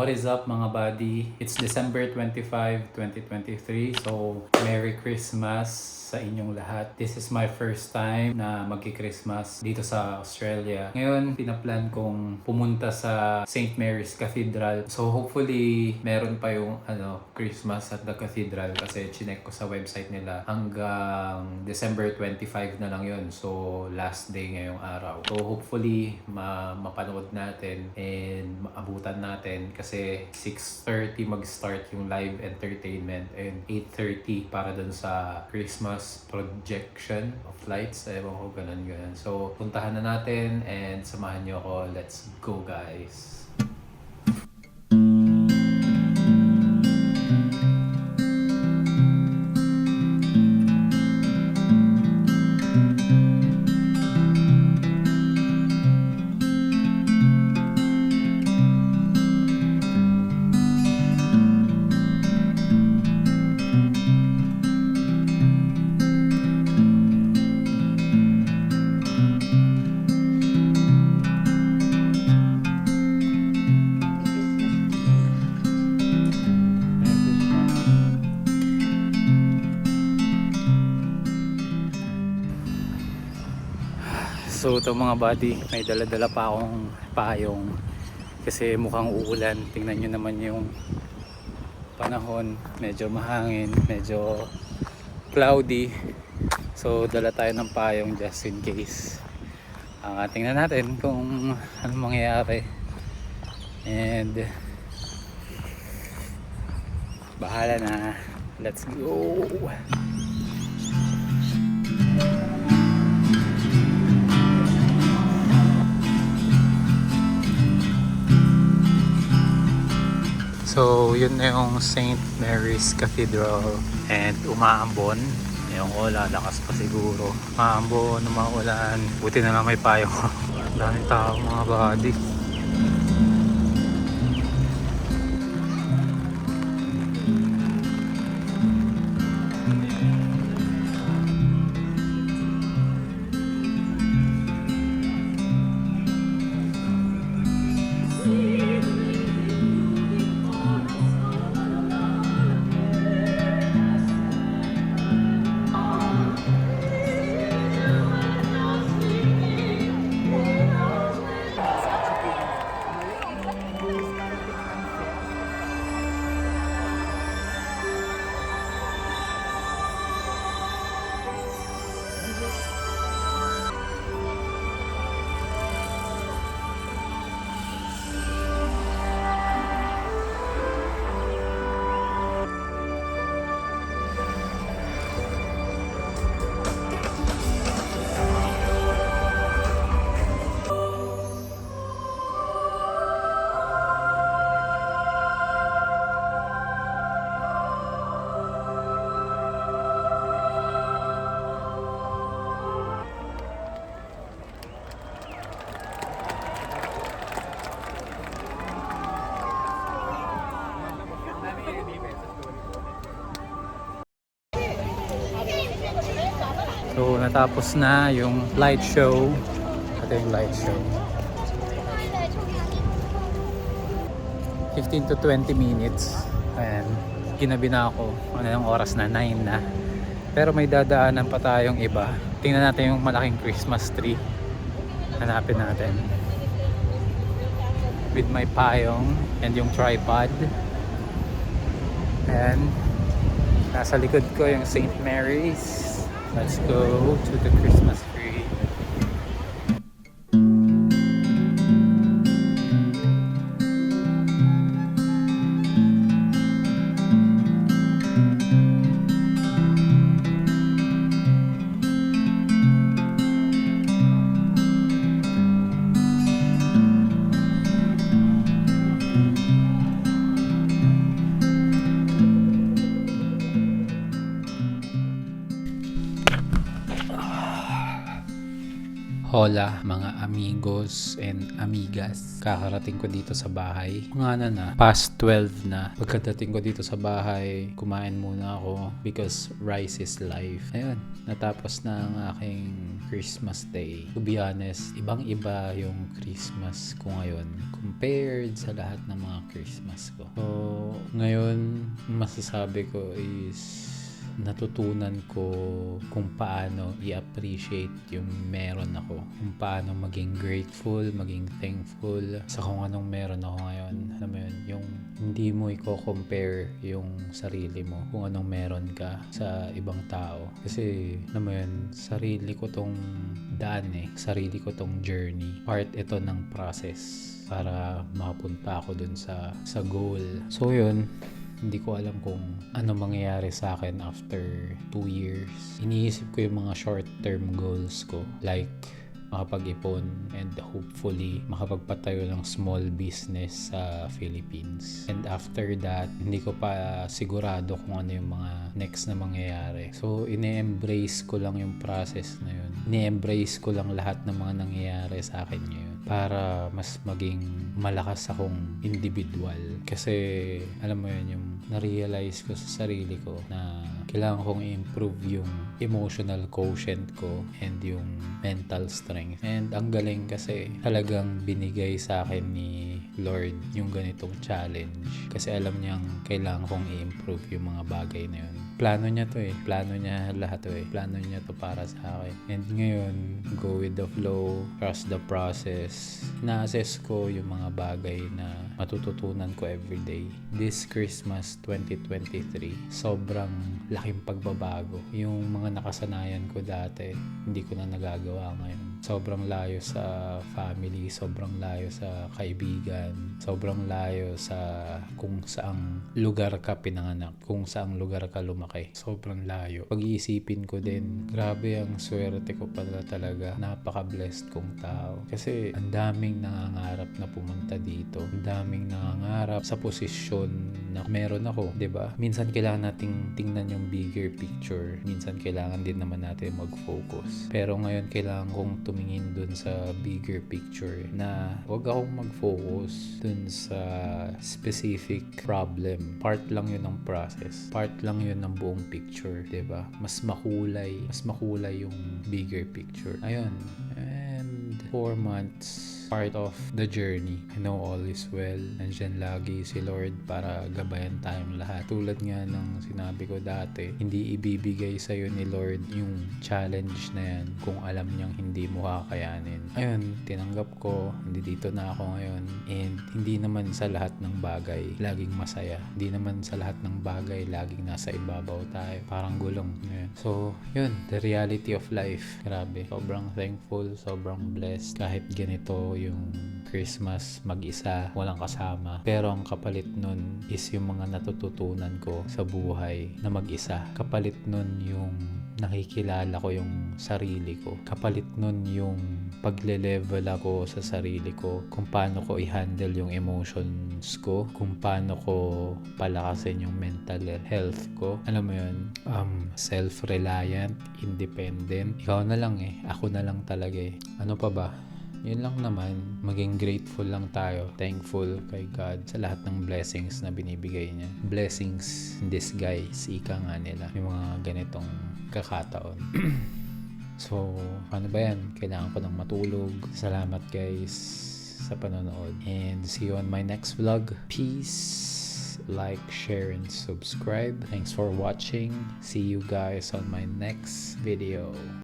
what is up mga buddy? It's December 25, 2023. So, Merry Christmas sa inyong lahat. This is my first time na magki-Christmas dito sa Australia. Ngayon, pinaplan kong pumunta sa St. Mary's Cathedral. So, hopefully, meron pa yung ano, Christmas at the Cathedral kasi chinek ko sa website nila hanggang December 25 na lang yun. So, last day ngayong araw. So, hopefully, ma mapanood natin and maabutan natin kasi 6.30 mag-start yung live entertainment and 8.30 para dun sa Christmas projection of lights. Ewan ko, ganun ganun. So, puntahan na natin and samahan nyo ako. Let's go guys! So ito mga buddy, may dala-dala pa akong payong kasi mukhang uulan. Tingnan nyo naman yung panahon, medyo mahangin, medyo cloudy. So dala tayo ng payong just in case. Uh, tingnan natin kung ano mangyayari. And bahala na. Let's go! So, yun na yung St. Mary's Cathedral and umaambon. Yung ko, lalakas pa siguro. Umaambon, umaulan. Buti na lang may payo. Daming tao mga body. So, natapos na yung light show. Ito yung light show. 15 to 20 minutes. Ayan. Ginabi na ako. Ano yung oras na? 9 na. Pero may dadaanan pa tayong iba. Tingnan natin yung malaking Christmas tree. Hanapin natin. With my payong and yung tripod. And nasa likod ko yung St. Mary's. Let's go to the Christmas Hola mga amigos and amigas. Kakarating ko dito sa bahay. Mga na na, past 12 na. Pagkadating ko dito sa bahay, kumain muna ako because rice is life. Ayun, natapos na ang aking Christmas day. To be honest, ibang iba yung Christmas ko ngayon compared sa lahat ng mga Christmas ko. So, ngayon, masasabi ko is natutunan ko kung paano i-appreciate yung meron ako. Kung paano maging grateful, maging thankful sa kung anong meron ako ngayon. Alam mo yun, yung hindi mo i-compare yung sarili mo kung anong meron ka sa ibang tao. Kasi, alam mo yun, sarili ko tong daan eh. Sarili ko tong journey. Part ito ng process para mapunta ako dun sa sa goal. So yun, hindi ko alam kung ano mangyayari sa akin after 2 years. Iniisip ko yung mga short-term goals ko. Like, makapag-ipon and hopefully makapagpatayo ng small business sa Philippines. And after that, hindi ko pa sigurado kung ano yung mga next na mangyayari. So, ine-embrace ko lang yung process na yun. Ine-embrace ko lang lahat ng mga nangyayari sa akin ngayon para mas maging malakas akong individual. Kasi, alam mo yun, yung na-realize ko sa sarili ko na kailangan kong i-improve yung emotional quotient ko and yung mental strength. And ang galing kasi talagang binigay sa akin ni Lord yung ganitong challenge. Kasi alam niyang kailangan kong i-improve yung mga bagay na yun. Plano niya to eh. Plano niya lahat to eh. Plano niya to para sa akin. And ngayon, go with the flow, trust the process. Na-assess ko yung mga bagay na matututunan ko everyday. This Christmas 2023, sobrang laking pagbabago. Yung mga nakasanayan ko dati, hindi ko na nagagawa ngayon. Sobrang layo sa family, sobrang layo sa kaibigan, sobrang layo sa kung saang lugar ka pinanganak, kung saang lugar ka lumaki. Sobrang layo. Pag-iisipin ko din, grabe ang swerte ko pala talaga. Napaka-blessed kong tao. Kasi ang daming nangangarap na pumunta dito. Ang daming nangangarap sa posisyon na meron ako, 'di ba? Minsan kailangan nating tingnan yung bigger picture. Minsan kailangan din naman natin mag-focus. Pero ngayon kailangan kong tumingin dun sa bigger picture na wag akong mag-focus dun sa specific problem. Part lang yun ng process. Part lang yun ng buong picture, ba? Mas makulay, mas makulay yung bigger picture. Ayun. And four months part of the journey. I know all is well. Nandiyan lagi si Lord para gabayan tayong lahat. Tulad nga ng sinabi ko dati, hindi ibibigay sa'yo ni Lord yung challenge na yan kung alam niyang hindi mo kakayanin. Ayun, tinanggap ko, hindi dito na ako ngayon. And hindi naman sa lahat ng bagay laging masaya. Hindi naman sa lahat ng bagay laging nasa ibabaw tayo. Parang gulong. Ayun. So, yun, the reality of life. Grabe. Sobrang thankful, sobrang blessed. Kahit ganito yung Christmas mag-isa, walang kasama. Pero ang kapalit nun is yung mga natututunan ko sa buhay na mag-isa. Kapalit nun yung nakikilala ko yung sarili ko. Kapalit nun yung pagle-level ako sa sarili ko. Kung paano ko i-handle yung emotions ko. Kung paano ko palakasin yung mental health ko. Alam mo yun, um, self-reliant, independent. Ikaw na lang eh. Ako na lang talaga eh. Ano pa ba? Yun lang naman, maging grateful lang tayo, thankful kay God sa lahat ng blessings na binibigay niya. Blessings in disguise, ika nga nila. Yung mga ganitong kakataon. so, ano ba yan? Kailangan ko ng matulog. Salamat guys sa panonood. And see you on my next vlog. Peace like, share, and subscribe. Thanks for watching. See you guys on my next video.